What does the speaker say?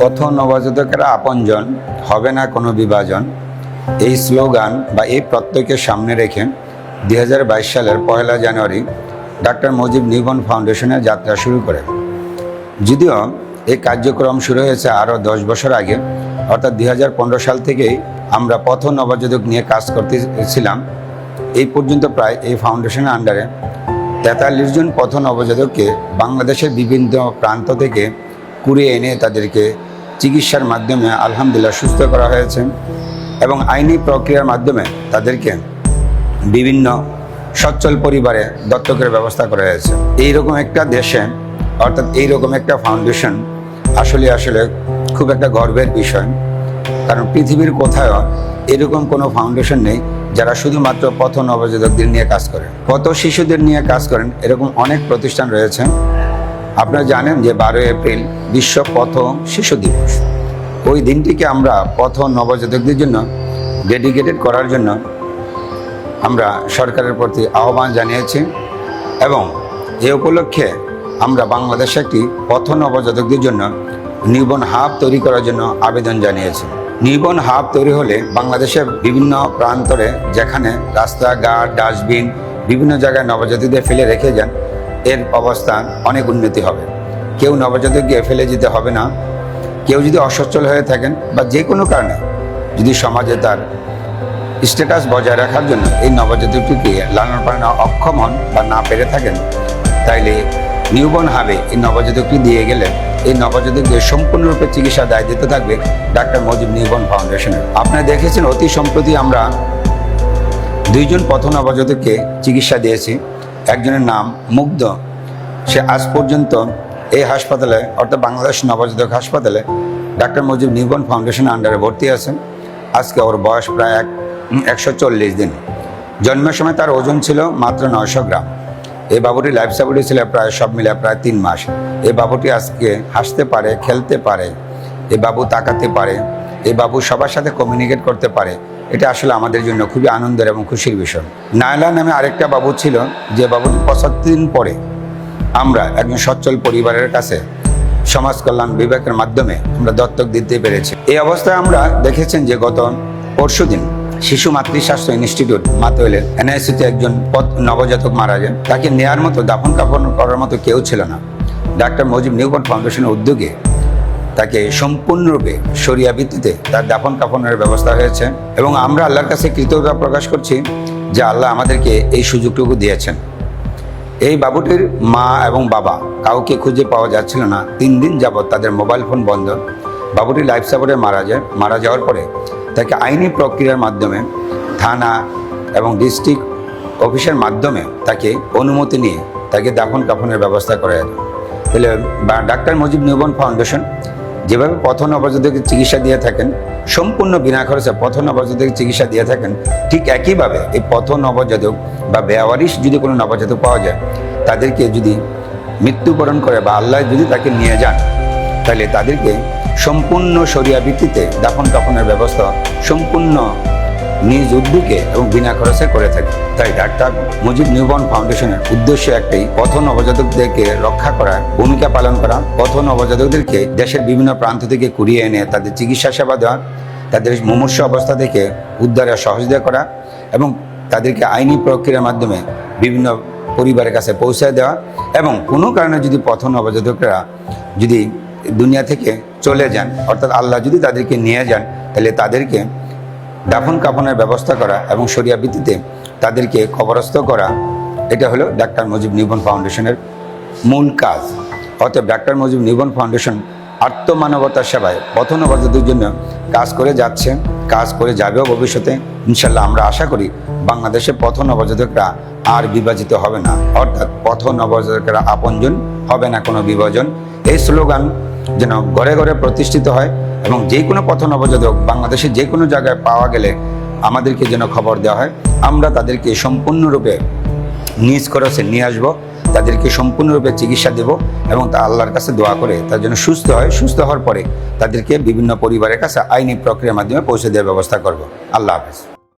পথ নবজাতকেরা আপনজন, হবে না কোনো বিভাজন। এই স্লোগান বা এই প্রত্যয়কে সামনে রেখে দু হাজার বাইশ সালের পয়লা জানুয়ারি ডাক্তার মুজিব নিবন ফাউন্ডেশনের যাত্রা শুরু করে। যদিও এই কার্যক্রম শুরু হয়েছে আরও দশ বছর আগে, অর্থাৎ দু হাজার পনেরো সাল থেকেই আমরা পথ নবজাতক নিয়ে কাজ করতেছিলাম। এই পর্যন্ত প্রায় এই ফাউন্ডেশনের আন্ডারে তেতাল্লিশ জন পথ নবজাতককে বাংলাদেশের বিভিন্ন প্রান্ত থেকে কুড়িয়ে এনে তাদেরকে চিকিৎসার মাধ্যমে আলহামদুলিল্লাহ সুস্থ করা হয়েছে এবং আইনি প্রক্রিয়ার মাধ্যমে তাদেরকে বিভিন্ন সচ্ছল পরিবারে দত্তকের ব্যবস্থা করা হয়েছে। এইরকম একটা দেশে, অর্থাৎ এইরকম একটা ফাউন্ডেশন আসলে আসলে খুব একটা গর্বের বিষয়। কারণ পৃথিবীর কোথাও এরকম কোনো ফাউন্ডেশন নেই যারা শুধুমাত্র পথ নবজাতকদের নিয়ে কাজ করে। পথ শিশুদের নিয়ে কাজ করেন, এরকম অনেক প্রতিষ্ঠান রয়েছে। আপনারা জানেন যে বারোই এপ্রিল বিশ্ব পথ শিশু দিবস। ওই দিনটিকে আমরা পথ নবজাতকদের জন্য ডেডিকেটেড করার জন্য আমরা সরকারের প্রতি আহ্বান জানিয়েছি এবং এ উপলক্ষে আমরা বাংলাদেশে একটি পথ নবজাতকদের জন্য নিবন হাব তৈরি করার জন্য আবেদন জানিয়েছি। নিবন হাব তৈরি হলে বাংলাদেশের বিভিন্ন প্রান্তরে যেখানে রাস্তাঘাট, ডাস্টবিন, বিভিন্ন জায়গায় নবজাতকদের ফেলে রেখে যান এর অবস্থা অনেক উন্নতি হবে। কেউ নবজাতককে ফেলে যেতে হবে না। কেউ যদি অসচ্ছল হয়ে থাকেন বা যে কোনো কারণে যদি সমাজে তার স্ট্যাটাস বজায় রাখার জন্য এই নবজাতকটিকে লালন পালনে অক্ষম হন বা না পেরে থাকেন, তাইলে নিউবর্ন হাবে এই নবজাতকটি দিয়ে গেলে এই নবজাতকদের সম্পূর্ণরূপে চিকিৎসা দায় দিতে থাকবে ডাক্তার মজিব নিউবর্ন ফাউন্ডেশনের। আপনারা দেখেছেন অতি সম্প্রতি আমরা দুইজন পথ নবজাতককে চিকিৎসা দিয়েছি। একজনের নাম মুগ্ধ। সে আজ পর্যন্ত এই হাসপাতালে, অর্থাৎ বাংলাদেশ নবজাতক হাসপাতালে ডাক্তার মুজিব নিউবর্ন ফাউন্ডেশনের আন্ডারে ভর্তি আছেন। আজকে ওর বয়স প্রায় এক একশো চল্লিশ দিন। জন্মের সময় তার ওজন ছিল মাত্র নয়শো গ্রাম। এই বাবুটি লাইফ সাপোর্টে ছিল প্রায়, সব মিলে প্রায় তিন মাস। এই বাবুটি আজকে হাসতে পারে, খেলতে পারে। এ বাবু তাকাতে পারে। এ বাবু সবার সাথে কমিউনিকেট করতে পারে। এটা আসলে আমাদের জন্য খুবই আনন্দের এবং খুশির বিষয়। নায়লা নামে আরেকটা বাবু ছিল, যে বাবুটি পঁচাত্তর দিন পরে আমরা একজন সচ্ছল পরিবারের কাছে সমাজ কল্যাণ বিভাগের মাধ্যমে আমরা দত্তক দিতে পেরেছি। এই অবস্থায় আমরা দেখেছেন যে গত পরশু দিন শিশু মাতৃস্বাস্থ্য ইনস্টিটিউট মাতোয়েলের এনআইসিতে একজন পথ নবজাতক মারা যান। তাকে নেয়ার মতো দাফন কাফন করার মতো কেউ ছিল না। ডাক্তার মজিব নিউবর্ন ফাউন্ডেশনের উদ্যোগে তাকে সম্পূর্ণরূপে সরিয়া ভিত্তিতে তার দাফন কাফনের ব্যবস্থা হয়েছে এবং আমরা আল্লাহর কাছে কৃতজ্ঞতা প্রকাশ করছি যে আল্লাহ আমাদেরকে এই সুযোগটুকু দিয়েছেন। এই বাবুটির মা এবং বাবা কাউকে খুঁজে পাওয়া যাচ্ছিল না। তিন দিন যাবৎ তাদের মোবাইল ফোন বন্ধ। বাবুটি লাইফ সাপোর্টে মারা যায়। মারা যাওয়ার পরে তাকে আইনি প্রক্রিয়ার মাধ্যমে থানা এবং ডিস্ট্রিক্ট অফিসের মাধ্যমে তাকে অনুমতি নিয়ে তাকে দাফন কাফনের ব্যবস্থা করে তাহলে ডাক্তার মুজিব নিউবর্ন ফাউন্ডেশন যেভাবে পথন নবজাতকের চিকিৎসা দিয়ে থাকেন, সম্পূর্ণ বিনা খরচে পথন নবজাতকের চিকিৎসা দিয়ে থাকেন, ঠিক একইভাবে এই পথন নবজাতক বা বেয়াওয়ারিশ যদি কোনো নবজাতক পাওয়া যায়, তাদেরকে যদি মৃত্যুবরণ করে বা আল্লাহ যদি তাকে নিয়ে যান, তাহলে তাদেরকে সম্পূর্ণ সরিয়া ভিত্তিতে দাফন দাফনের ব্যবস্থা, সম্পূর্ণ নিজ উদ্যোগে এবং বিনা খরচে করে থাকে। তাই ডাক্তার মুজিব নিউবর্ন ফাউন্ডেশনের উদ্দেশ্য একটাই, পথ নবজাতকদেরকে রক্ষা করা ভূমিকা পালন করা। পথ নবজাতকদেরকে দেশের বিভিন্ন প্রান্ত থেকে কুড়িয়ে এনে তাদের চিকিৎসা সেবা দেওয়া, তাদের মুমূর্ষ অবস্থা থেকে উদ্ধারে সহযোগিতা করা এবং তাদেরকে আইনি প্রক্রিয়ার মাধ্যমে বিভিন্ন পরিবারের কাছে পৌঁছায় দেওয়া এবং কোনো কারণে যদি পথ নবজাতকরা যদি দুনিয়া থেকে চলে যান, অর্থাৎ আল্লাহ যদি তাদেরকে নিয়ে যান, তাহলে তাদেরকে দাফন কাফনের ব্যবস্থা করা এবং সরিয়া ভিত্তিতে তাদেরকে কবরস্থ করা, এটা হলো ডাক্তার মুজিব নিবন ফাউন্ডেশনের মূল কাজ। অতএব ডাক্তার মুজিব নিবন ফাউন্ডেশন আত্মমানবতার সেবায় পথনবজাতদের জন্য কাজ করে যাচ্ছে, কাজ করে যাবেও ভবিষ্যতে। ইনশাল্লাহ আমরা আশা করি বাংলাদেশে পথ নবজাতকরা আর বিভাজিত হবে না। অর্থাৎ পথ নবজাতকরা আপনজন হবে না কোনো বিভাজন। এই স্লোগান যেন ঘরে ঘরে প্রতিষ্ঠিত হয় এবং যে কোনো পথ নবজাতক বাংলাদেশে যে কোনো জায়গায় পাওয়া গেলে আমাদেরকে যেন খবর দেওয়া হয়, আমরা তাদেরকে সম্পূর্ণরূপে নিজ খরচে নিয়ে আসব, তাদেরকে সম্পূর্ণরূপে চিকিৎসা দেব এবং তা আল্লাহর কাছে দোয়া করে তার জন্য সুস্থ হয়, সুস্থ হওয়ার পরে তাদেরকে বিভিন্ন পরিবারের কাছে আইনি প্রক্রিয়ার মাধ্যমে পৌঁছে দেওয়ার ব্যবস্থা করব। আল্লাহ হাফেজ।